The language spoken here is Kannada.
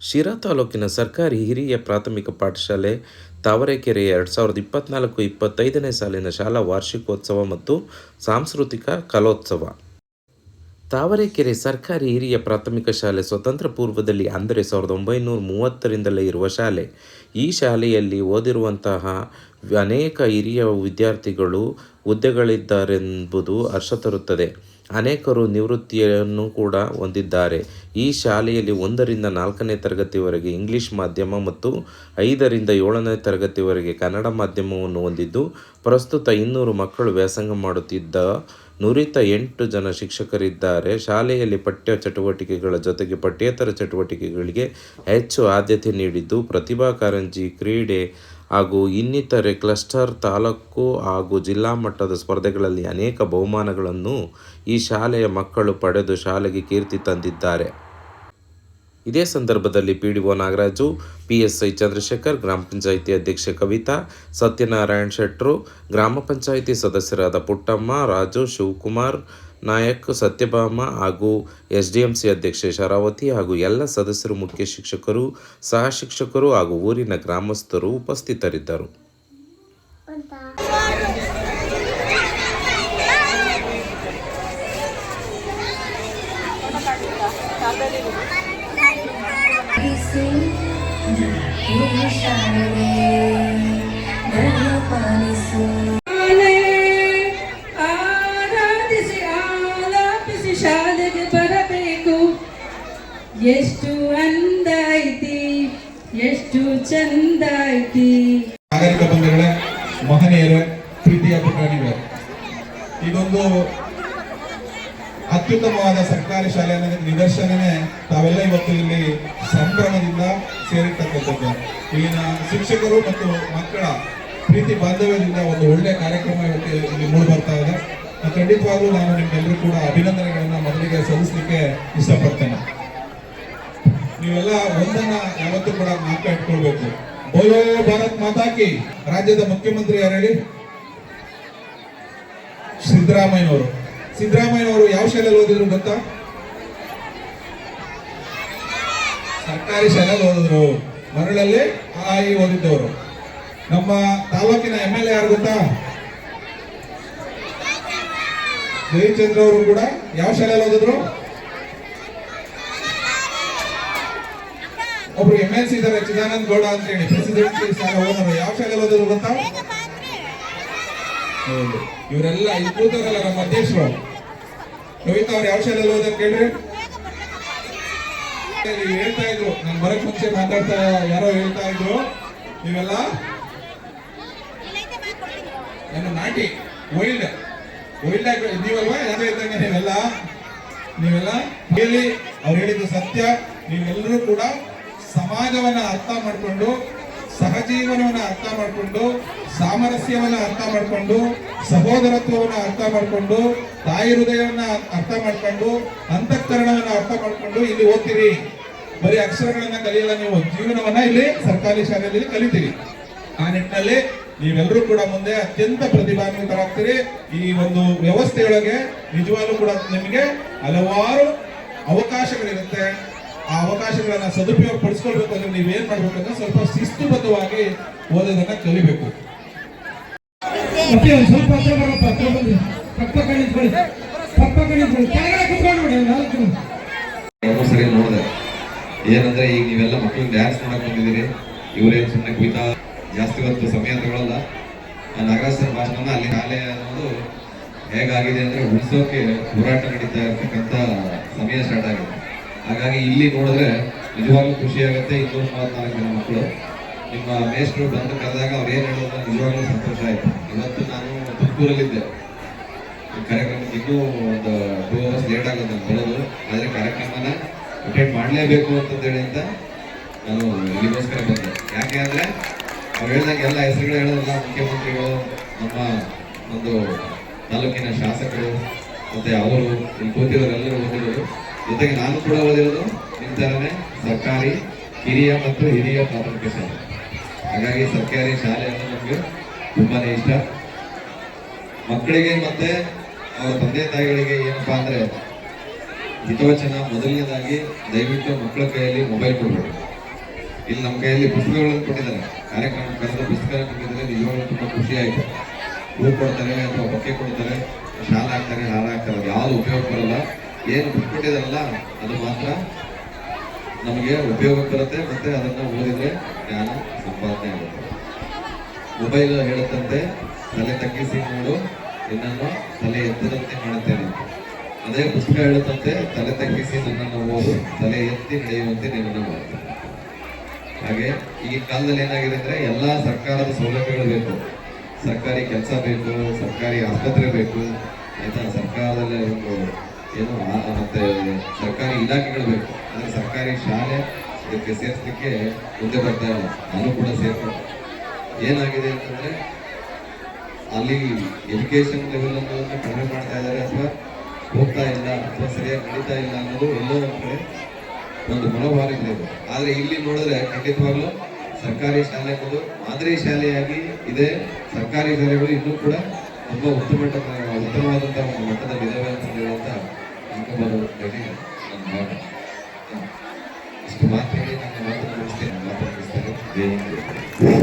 ಶಿರಾ ತಾಲೂಕಿನ ಸರ್ಕಾರಿ ಹಿರಿಯ ಪ್ರಾಥಮಿಕ ಪಾಠಶಾಲೆ ತಾವರೆಕೆರೆ ಎರಡು ಸಾವಿರದ ಇಪ್ಪತ್ನಾಲ್ಕು ಇಪ್ಪತ್ತೈದನೇ ಸಾಲಿನ ಶಾಲಾ ವಾರ್ಷಿಕೋತ್ಸವ ಮತ್ತು ಸಾಂಸ್ಕೃತಿಕ ಕಲೋತ್ಸವ. ತಾವರೆಕೆರೆ ಸರ್ಕಾರಿ ಹಿರಿಯ ಪ್ರಾಥಮಿಕ ಶಾಲೆ ಸ್ವತಂತ್ರ ಪೂರ್ವದಲ್ಲಿ ಅಂದರೆ ಸಾವಿರದ ಒಂಬೈನೂರ ಮೂವತ್ತರಿಂದಲೇ ಇರುವ ಶಾಲೆ. ಈ ಶಾಲೆಯಲ್ಲಿ ಓದಿರುವಂತಹ ಅನೇಕ ಹಿರಿಯ ವಿದ್ಯಾರ್ಥಿಗಳು ಹುದ್ದೆಗಳಿದ್ದಾರೆಂಬುದು ಹರ್ಷ ತರುತ್ತದೆ. ಅನೇಕರು ನಿವೃತ್ತಿಯನ್ನು ಕೂಡ ಹೊಂದಿದ್ದಾರೆ. ಈ ಶಾಲೆಯಲ್ಲಿ ಒಂದರಿಂದ ನಾಲ್ಕನೇ ತರಗತಿವರೆಗೆ ಇಂಗ್ಲಿಷ್ ಮಾಧ್ಯಮ ಮತ್ತು ಐದರಿಂದ ಏಳನೇ ತರಗತಿವರೆಗೆ ಕನ್ನಡ ಮಾಧ್ಯಮವನ್ನು ಹೊಂದಿದ್ದು, ಪ್ರಸ್ತುತ ಇನ್ನೂರು ಮಕ್ಕಳು ವ್ಯಾಸಂಗ ಮಾಡುತ್ತಿದ್ದ ನುರಿತ ಎಂಟು ಜನ ಶಿಕ್ಷಕರಿದ್ದಾರೆ. ಶಾಲೆಯಲ್ಲಿ ಪಠ್ಯ ಚಟುವಟಿಕೆಗಳ ಜೊತೆಗೆ ಪಠ್ಯೇತರ ಚಟುವಟಿಕೆಗಳಿಗೆ ಹೆಚ್ಚು ಆದ್ಯತೆ ನೀಡಿದ್ದು, ಪ್ರತಿಭಾ ಕಾರಂಜಿ ಕ್ರೀಡೆ ಹಾಗೂ ಇನ್ನಿತರೆ ಕ್ಲಸ್ಟರ್ ತಾಲೂಕು ಹಾಗೂ ಜಿಲ್ಲಾ ಮಟ್ಟದ ಸ್ಪರ್ಧೆಗಳಲ್ಲಿ ಅನೇಕ ಬಹುಮಾನಗಳನ್ನು ಈ ಶಾಲೆಯ ಮಕ್ಕಳು ಪಡೆದು ಶಾಲೆಗೆ ಕೀರ್ತಿ ತಂದಿದ್ದಾರೆ. ಇದೇ ಸಂದರ್ಭದಲ್ಲಿ P D O Nagaraju, P S I Chandrashekar, ಗ್ರಾಮ ಪಂಚಾಯಿತಿ ಅಧ್ಯಕ್ಷೆ ಕವಿತಾ, ಸತ್ಯನಾರಾಯಣ್ ಶೆಟ್ಟರು ಗ್ರಾಮ ಪಂಚಾಯಿತಿ ಸದಸ್ಯರಾದ ಪುಟ್ಟಮ್ಮ, ರಾಜು, ಶಿವಕುಮಾರ್ ನಾಯಕ್, ಸತ್ಯಭಾಮ ಹಾಗೂ ಎಸ್ ಡಿ ಎಂ ಸಿ ಅಧ್ಯಕ್ಷೆ ಶರಾವತಿ ಹಾಗೂ ಎಲ್ಲ ಸದಸ್ಯರು, ಮುಖ್ಯ ಶಿಕ್ಷಕರು, ಸಹ ಶಿಕ್ಷಕರು ಹಾಗೂ ಊರಿನ ಗ್ರಾಮಸ್ಥರು ಉಪಸ್ಥಿತರಿದ್ದರು. ಎಷ್ಟು ಅಂದ ಐತಿ ಎಷ್ಟು ಚಂದ ಐತಿ ನಾಗರಿಕ ಬಂಧುಗಳೇ ಮಹನೀಯರ ಪ್ರೀತಿಯ ಪುಟಾಣಿಗಳೇ. ಇದೊಂದು ಅತ್ಯುತ್ತಮವಾದ ಸರ್ಕಾರಿ ಶಾಲೆ ಅನ್ನೋದಕ್ಕೆ ನಿದರ್ಶನನೇ ತಾವೆಲ್ಲ ಇವತ್ತು ಇಲ್ಲಿ ಸಂಭ್ರಮದಿಂದ ಸೇರಿರ್ತಕ್ಕಂಥದ್ದು. ಇಲ್ಲಿನ ಶಿಕ್ಷಕರು ಮತ್ತು ಮಕ್ಕಳ ಪ್ರೀತಿ ಬಾಂಧವ್ಯದಿಂದ ಒಂದು ಒಳ್ಳೆಯ ಕಾರ್ಯಕ್ರಮ ಇವತ್ತು ಇಲ್ಲಿ ಮೂಡಿ ಬರ್ತಾ ಇದೆ. ಖಂಡಿತವಾಗ್ಲೂ ನಾನು ನಿಮ್ಗೆಲ್ಲರೂ ಕೂಡ ಅಭಿನಂದನೆಗಳನ್ನ ಮೊದಲಿಗೆ ಸಲ್ಲಿಸಲಿಕ್ಕೆ ಇಷ್ಟಪಡ್ತೇನೆ. ನೀವೆಲ್ಲ ಒಂದನ್ನ ಯಾವತ್ತೂ ಕೂಡ ಮಾತ್ರ ಇಟ್ಕೊಳ್ಬೇಕು ಬೋಲೋ ಭಾರತ್ ಮಾತಾಕಿ ರಾಜ್ಯದ ಮುಖ್ಯಮಂತ್ರಿ ಯಾರು ಹೇಳಿ? ಸಿದ್ದರಾಮಯ್ಯನವರು. ಸಿದ್ದರಾಮಯ್ಯನವರು ಯಾವ ಶಾಲೆಯಲ್ಲಿ ಓದಿದ್ರು ಗೊತ್ತಾ? ಸರ್ಕಾರಿ ಶಾಲೆಯಲ್ಲಿ ಓದಿದ್ರು. ಮರಳಲ್ಲಿ ಆ ಈ ಓದಿದ್ದವರು. ನಮ್ಮ ತಾಲೂಕಿನ ಎಂ ಎಲ್ ಎ ಯಾರು ಗೊತ್ತಾ? ಜಯಚಂದ್ರ ಅವರು ಕೂಡ ಯಾವ ಶಾಲೆಯಲ್ಲಿ ಓದಿದ್ರು? ಒಬ್ರು ಎಂ ಎನ್ ಸಿ ಇದಾರೆ ಚಿದಾನಂದ ಗೌಡ ಅಂತ ಹೇಳಿ ಪ್ರೆಸಿಡೆಂಟ್ ಓನರ್. ಯಾವ ಶಾಲೆ ಓದಿದ್ರು ಗೊತ್ತಾ? ಹೌದು. ಇವರೆಲ್ಲ ಇಲ್ಲಿ ಕೂತಾರಲ್ಲ ನಮ್ಮ ಅಧ್ಯಕ್ಷರು. ಕವಿತಾ ಅವ್ರು ಯಾವ ಶಾಲೆಯಲ್ಲಿ ಓದ ಕೇಳ್ರಿ ಹೇಳ್ತಾ ಇದ್ರು. ನಾನು ಬರಕ್ ಮುಂಚೆ ಮಾತಾಡ್ತಾ ಯಾರೋ ಹೇಳ್ತಾ ಇದ್ರು. ನೀವೆಲ್ಲ? ಏನು ನಾಟಿ ವೈಲ್ಡ್ ವೈಲ್ಡ್ ಆಗಿ ನೀವಲ್ವಾ? ಯಾರೋ ಇದ್ದಂಗೆ ನೀವೆಲ್ಲ? ನೀವೆಲ್ಲ? ಹೇಳಿ ಅವ್ರು ಹೇಳಿದ್ದು ಸತ್ಯ. ನೀವೆಲ್ಲರೂ ಕೂಡ ಸಮಾಜವನ್ನ ಅರ್ಥ ಮಾಡಿಕೊಂಡು, ಸಹಜೀವನವನ್ನ ಅರ್ಥ ಮಾಡಿಕೊಂಡು, ಸಾಮರಸ್ಯವನ್ನ ಅರ್ಥ ಮಾಡಿಕೊಂಡು, ಸಹೋದರತ್ವವನ್ನ ಅರ್ಥ ಮಾಡಿಕೊಂಡು, ತಾಯಿ ಹೃದಯವನ್ನ ಅರ್ಥ ಮಾಡಿಕೊಂಡು, ಅಂತಃಕರಣವನ್ನು ಅರ್ಥ ಮಾಡಿಕೊಂಡು ಇಲ್ಲಿ ಓದ್ತೀರಿ. ಬರೀ ಅಕ್ಷರಗಳನ್ನ ಕಲಿಯಲ್ಲ ನೀವು, ಜೀವನವನ್ನ ಇಲ್ಲಿ ಸರ್ಕಾರಿ ಶಾಲೆಯಲ್ಲಿ ಕಲಿತೀರಿ. ಆ ನಿಟ್ಟಿನಲ್ಲಿ ನೀವೆಲ್ಲರೂ ಕೂಡ ಮುಂದೆ ಅತ್ಯಂತ ಪ್ರತಿಭಾನ್ವಿತರಾಗ್ತೀರಿ. ಈ ಒಂದು ವ್ಯವಸ್ಥೆಯೊಳಗೆ ನಿಜವಾಗ್ಲೂ ಕೂಡ ನಿಮಗೆ ಹಲವಾರು ಅವಕಾಶಗಳಿರುತ್ತೆ. ಆ ಅವಕಾಶಗಳನ್ನ ಸದುಪಯೋಗ ಪಡಿಸ್ಕೊಳ್ಬೇಕು ಅಂದ್ರೆ ನೀವೇನ್ ಮಾಡ್ಬೇಕಂದ್ರೆ ಸ್ವಲ್ಪ ಶಿಸ್ತುಬದ್ಧವಾಗಿ ಓದೋದನ್ನ ಕಲಿಬೇಕು. ಸ್ವಲ್ಪ ಹತ್ರ ಬರಪ್ಪ ಹತ್ರ ಬಂದು ಪಕ್ಕ ಪಕ್ಕ ನಿಂತ್ಕೊಳ್ಳಿ. ಪಕ್ಕ ಪಕ್ಕ ನಿಂತ್ಕೊಳ್ಳಿ. ಕೆಳಗಡೆ ಕುತ್ಕೊಂಡು ನೋಡಿ ನಾಲ್ಕು ಎರಡು ಸರಿ ನೋಡಿದೆ. ಏನಂದ್ರೆ ಈಗ ನೀವೆಲ್ಲ ಮಕ್ಕಳು ಡ್ಯಾನ್ಸ್ ಮಾಡಕ್ ಬಂದಿದ್ದೀರಿ. ಇವರೇನು ಸುಮ್ಮನೆ ಕುಯ್ತಾ ಜಾಸ್ತಿ ಹೊತ್ತು ಸಮಯ ತಗೊಳಲ್ಲ. ಆ ನಾಗರಾಜ್ ಸರ್ ಭಾಷಣ ಅಲ್ಲಿ ಶಾಲೆ ಅನ್ನೋದು ಹೇಗಾಗಿದೆ ಅಂದ್ರೆ ಉಳಿಸೋಕೆ ಹೋರಾಟ ನಡೀತಾ ಇರ್ತಕ್ಕಂಥ ಸಮಯ ಸ್ಟಾರ್ಟ್ ಆಗಿದೆ. ಹಾಗಾಗಿ ಇಲ್ಲಿ ನೋಡಿದ್ರೆ ನಿಜವಾಗ್ಲೂ ಖುಷಿ ಆಗುತ್ತೆ. ಇನ್ನೂರ ಮೂವತ್ನಾಲ್ಕು ಜನ ಮಕ್ಕಳು. ನಿಮ್ಮ ಮೇಸ್ಟ್ರು ಬಂದು ಕರೆದಾಗ ಅವ್ರು ಏನು ಹೇಳೋದು ನಿಜವಾಗ್ಲೂ ಸಂತೋಷ ಆಯ್ತು. ಇವತ್ತು ನಾನು ತುಮಕೂರಲ್ಲಿದ್ದೆ ಕಾರ್ಯಕ್ರಮಕ್ಕೆ ಇನ್ನೂ ಒಂದು ಟೂ ಅವರ್ಸ್ ಲೇಟ್ ಆಗುತ್ತೆ ಬರೋದು ಆದರೆ ಕಾರ್ಯಕ್ರಮನ ಅಟೆಂಡ್ ಮಾಡಲೇಬೇಕು ಅಂತಂದೇಳಿ ಅಂತ ನಾನು ಇಲ್ಲಿಗೋಸ್ಕರ ಬಂದೆ. ಯಾಕೆ ಅಂದರೆ ಅವ್ರು ಹೇಳ್ದಾಗ ಎಲ್ಲ ಹೆಸರುಗಳು ಹೇಳೋದಲ್ಲ, ಮುಖ್ಯಮಂತ್ರಿಗಳು, ನಮ್ಮ ಒಂದು ತಾಲೂಕಿನ ಶಾಸಕರು, ಮತ್ತು ಅವರು ಇಲ್ಲಿ ಕೂತಿರೋರೆಲ್ಲರೂ ಓದಿರೋರು ಜೊತೆಗೆ ನಾನು ಕೂಡ ಓದಿರೋದು ನಿಮ್ಮ ಥರನೇ ಸರ್ಕಾರಿ ಕಿರಿಯ ಮತ್ತು ಹಿರಿಯ ಪ್ರಾಥಮಿಕ ಶಾಲೆ. ಹಾಗಾಗಿ ಸರ್ಕಾರಿ ಶಾಲೆ ಅಂದರೆ ನಮಗೆ ತುಂಬಾ ಇಷ್ಟ. ಮಕ್ಕಳಿಗೆ ಮತ್ತೆ ಅವರ ತಂದೆ ತಾಯಿಗಳಿಗೆ ಏನಪ್ಪಾ ಅಂದ್ರೆ ಹಿತವಚನ ಮೊದಲನೇದಾಗಿ ದಯವಿಟ್ಟು ಮಕ್ಕಳ ಕೈಯಲ್ಲಿ ಮೊಬೈಲ್ ಕೊಡಬೇಕು. ಇಲ್ಲಿ ನಮ್ಮ ಕೈಯಲ್ಲಿ ಪುಸ್ತಕಗಳನ್ನು ಕೊಟ್ಟಿದ್ದಾರೆ. ಕಾರ್ಯಕ್ರಮ ಕರೆದ ಪುಸ್ತಕ ಕೊಟ್ಟಿದ್ದಾರೆ. ನಿಜವಾಗ್ಲೂ ತುಂಬಾ ಖುಷಿ ಆಯ್ತು. ಹೂ ಕೊಡ್ತಾರೆ ಅಥವಾ ಬೊಕ್ಕೆ ಕೊಡ್ತಾರೆ, ಶಾಲೆ ಹಾಕ್ತಾರೆ ಅದು ಯಾವ್ದು ಉಪಯೋಗ ಬರಲ್ಲ. ಏನು ಬಿಟ್ಬಿಟ್ಟಿದಾರಲ್ಲ ಅದು ಮಾತ್ರ ನಮಗೆ ಉಪಯೋಗ ಬರುತ್ತೆ ಮತ್ತೆ ಅದನ್ನ ಓದಿದ್ರೆ ಜ್ಞಾನ ಸಂಪಾದನೆ ಆಗುತ್ತೆ. ಮೊಬೈಲ್ ಹೇಳುತ್ತಂತೆ, ತಲೆ ತಗ್ಗಿಸಿ ನೋಡು, ನಿನ್ನನ್ನು ತಲೆ ಎತ್ತದಂತೆ ಮಾಡುತ್ತೇನೆ. ಅದೇ ಪುಸ್ತಕ ಹೇಳುತ್ತಂತೆ, ತಲೆ ತಗ್ಗಿಸಿ ನನ್ನನ್ನು ಓದು, ತಲೆ ಎತ್ತಿ ನಡೆಯುವಂತೆ ನಿನ್ನನ್ನು ಮಾಡುತ್ತೇನೆ ಹಾಗೆ ಈಗಿನ ಕಾಲದಲ್ಲಿ ಏನಾಗಿದೆ ಅಂದ್ರೆ ಎಲ್ಲಾ ಸರ್ಕಾರದ ಸೌಲಭ್ಯಗಳು ಬೇಕು. ಸರ್ಕಾರಿ ಕೆಲಸ ಬೇಕು, ಸರ್ಕಾರಿ ಆಸ್ಪತ್ರೆ ಬೇಕು, ಆಯಿತಾ? ಸರ್ಕಾರದಲ್ಲೇ ಒಂದು ಏನು ಮತ್ತೆ ಸರ್ಕಾರಿ ಇಲಾಖೆಗಳು ಬೇಕು. ಅಂದ್ರೆ ಸರ್ಕಾರಿ ಶಾಲೆ ಇದಕ್ಕೆ ಸೇರಿಸಲಿಕ್ಕೆ ಮುಂದೆ ಬರ್ತಾ ಇಲ್ಲ. ನಾನು ಕೂಡ ಸೇರ್ಕೊಂಡು ಏನಾಗಿದೆ ಅಂತಂದ್ರೆ ಅಲ್ಲಿ ಎಜುಕೇಶನ್ ಲೆವೆಲ್ ಅನ್ನೋದನ್ನ ಕಡಿಮೆ ಮಾಡ್ತಾ ಇದ್ದಾರೆ ಅಥವಾ ಹೋಗ್ತಾ ಇಲ್ಲ ಅಥವಾ ಸರಿಯಾಗಿ ನಡೀತಾ ಇಲ್ಲ ಅನ್ನೋದು ಎಲ್ಲೋ ಕಡೆ ಒಂದು ಮನೋಭಾವ ಇದೆ. ಆದರೆ ಇಲ್ಲಿ ನೋಡಿದ್ರೆ ಖಂಡಿತವಾಗ್ಲೂ ಸರ್ಕಾರಿ ಶಾಲೆಗಳು ಮಾದರಿ ಶಾಲೆಯಾಗಿ ಇದೆ. ಸರ್ಕಾರಿ ಶಾಲೆಗಳು ಇನ್ನೂ ಕೂಡ ತುಂಬಾ ಉತ್ತಮ ಉತ್ತಮವಾದಂಥ ಒಂದು ಮಟ್ಟದ ಇದಾವೆ ಅಂತ ಹೇಳುವಂತ ಅನ್ಕೊಂಬರೋದಾಗಿ ನನ್ನ ಭಾವನೆ ಇಷ್ಟು ಮಾತು ಹೇಳಿ ನನ್ನ ಮಾತು ಮುಗಿಸ್ತೇನೆ. ಮಾತನ್ನು ಮುಗಿಸ್ತೇನೆ.